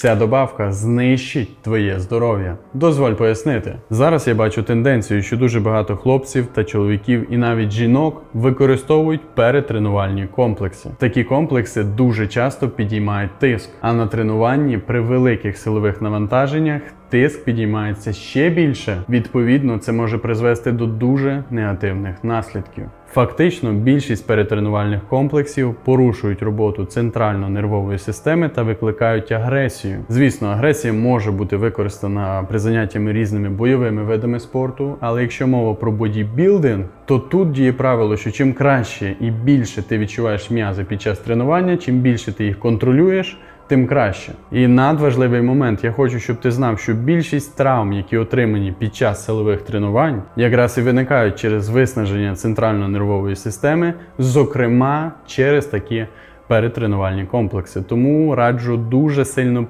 Ця добавка знищить твоє здоров'я. Дозволь пояснити. Зараз я бачу тенденцію, що дуже багато хлопців та чоловіків і навіть жінок використовують перетренувальні комплекси. Такі комплекси дуже часто підіймають тиск, а на тренуванні при великих силових навантаженнях тиск підіймається ще більше. Відповідно, це може призвести до дуже негативних наслідків. Фактично, більшість перетренувальних комплексів порушують роботу центрально-нервової системи та викликають агресію. Звісно, агресія може бути використана при заняттями різними бойовими видами спорту, але якщо мова про бодібілдинг, то тут діє правило, що чим краще і більше ти відчуваєш м'язи під час тренування, чим більше ти їх контролюєш. Тим краще. І надважливий момент, я хочу, щоб ти знав, що більшість травм, які отримані під час силових тренувань, якраз і виникають через виснаження центрально-нервової системи, зокрема через такі перетренувальні комплекси. Тому раджу дуже сильно